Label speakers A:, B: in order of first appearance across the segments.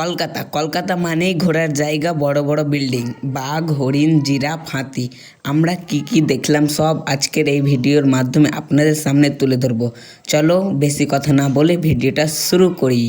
A: কলকাতা। কলকাতা মানেই ঘোরার জায়গা, বড় বড় বিল্ডিং। বাঘ, হরিণ, জিরাফ, হাতি। আমরা কি কি দেখলাম সব আজকের এই ভিডিওর মাধ্যমে আপনাদের সামনে তুলে ধরবো। চলো বেশি কথা না বলে ভিডিওটা শুরু করি।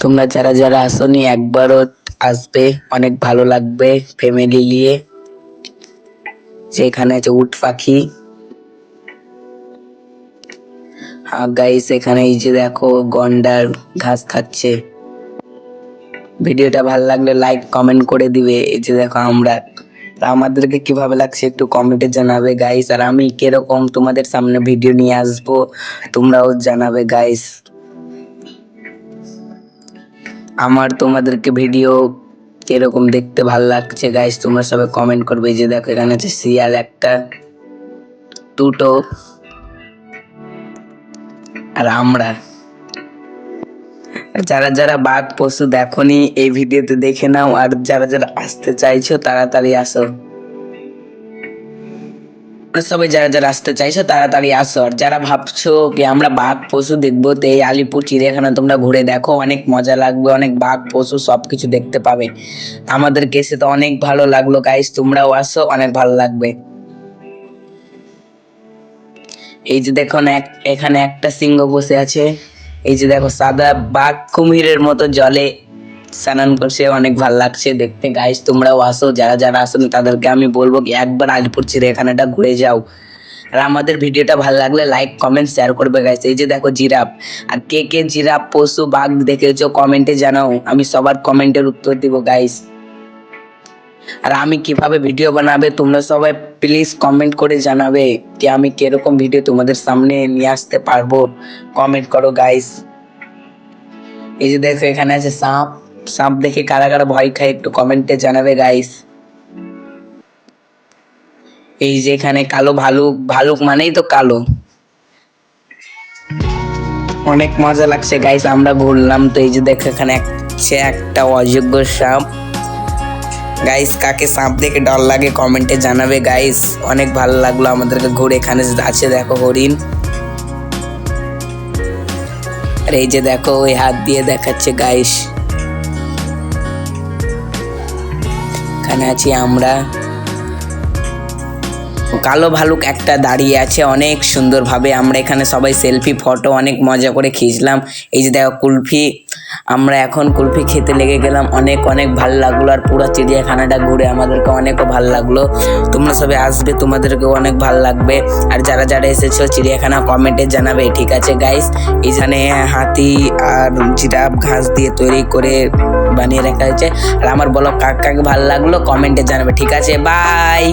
A: তোমরা যারা যারা আসনি, একবারও আসবে। অনেক ভালো লাগবে ফ্যামিলি নিয়ে। যেখানে আছে উট পাখি। গাইস এখানে এই যে দেখো, গন্ডার ঘাস খাচ্ছে। ভিডিওটা ভালো লাগলে লাইক কমেন্ট করে দিবে। এই যে দেখো আমরা। আমাদেরকে কীভাবে লাগছে একটু কমেন্টে জানাবে গাইস আর আমি কীরকম তোমাদের সামনে ভিডিও নিয়ে আসব, তোমরাও জানাবে গাইস আমার তোমাদেরকে ভিডিও কীরকম দেখতে ভালো লাগছে গাইস তোমরা সবাই কমেন্ট করবে। যে দেখো, এখানে আছে শিয়াল একটা, দুটো, আর আমরা। যারা যারা বাঘ পশু দেখনি, এই ভিডিওতে দেখে নাও। আর যারা যারা আসতে চাইছো, তাড়াতাড়ি আসো। সবাই যারা যারা আসতে চাইছো, তাড়াতাড়ি আসো। আর যারা ভাবছ কি আমরা বাঘ পশু দেখব, তো এই আলিপুর চিড়িয়াখানা তোমরা ঘুরে দেখো। অনেক মজা লাগবে, অনেক বাঘ পশু সবকিছু দেখতে পাবে। আমাদের কেসে তো অনেক ভালো লাগল গাইস তোমরাও আসো, অনেক ভালো লাগবে। এই যে দেখো এখানে একটা সিংহ বসে আছে। এই যে দেখো, সাদা বাঘ কুমিরের মতো জলে স্নান করছে অনেক ভালো লাগছে দেখতে। গাইস তোমরাও আসো, যারা যারা আসেন তাদেরকে আমি বলব কি একবার আলিপুর চিড়িয়াখানাটা ঘুরে যাও। আর আমাদের ভিডিওটা ভালো লাগলে লাইক কমেন্ট শেয়ার করবে গাইস এই যে দেখো জিরাফ। আর কে কে জিরাফ, পশু, বাঘ দেখেছ কমেন্টে জানাও। আমি সবার কমেন্টের উত্তর দিব গাইস আর আমি কীভাবে ভিডিও বানাবে, তোমরা সবাই প্লিজ কমেন্ট করে জানাবে যে আমি কীরকম ভিডিও তোমাদের সামনে নিয়ে আসতে পারব। কমেন্ট করো গাইস এই যে দেখো, এখানে আছে সাপ। সাপ দেখে কারা কারা ভয় খায় একটু কমেন্টে জানাবে গাইস এই যে এখানে কালো ভালুক ভালুক মানেই তো কালো। অনেক মজা লাগছে গাইস আমরা ঘুরলাম। তো এই যে দেখো এখানে আছে একটা অযোগ্য সাপ। গাইস কাকে সাপ দেখে ডর লাগে কমেন্টে জানাবে গাইস অনেক ভালো লাগল আমাদেরকে ঘুরে এখানে আছে, দেখো হরিণ। আর এই যে দেখো, ওই হাত দিয়ে দেখাচ্ছে গাইস এখানে আছি আমরা। কালো ভালুক একটা দাঁড়িয়ে আছে, অনেক সুন্দরভাবে। আমরা এখানে সবাই সেলফি ফটো অনেক মজা করে খিঁচলাম। এই যে দেখো কুলফি আমরা এখন কুলফি খেতে লেগে গেলাম। অনেক অনেক ভালো লাগল আর পুরো চিড়িয়াখানাটা ঘুরে আমাদেরকে অনেকও ভালো লাগল। তোমরা সবাই আসবে, তোমাদেরকেও অনেক ভালো লাগবে। আর যারা যারা এসেছ চিড়িয়াখানা কমেন্টে জানাবে, ঠিক আছে গাইস এখানে হাতি আর জিরাফ, ঘাস দিয়ে তৈরি করে বানিয়ে রাখা হয়েছে। আর আমার বলো কাক কাকে ভালো লাগল কমেন্টে জানাবে, ঠিক আছে? বাই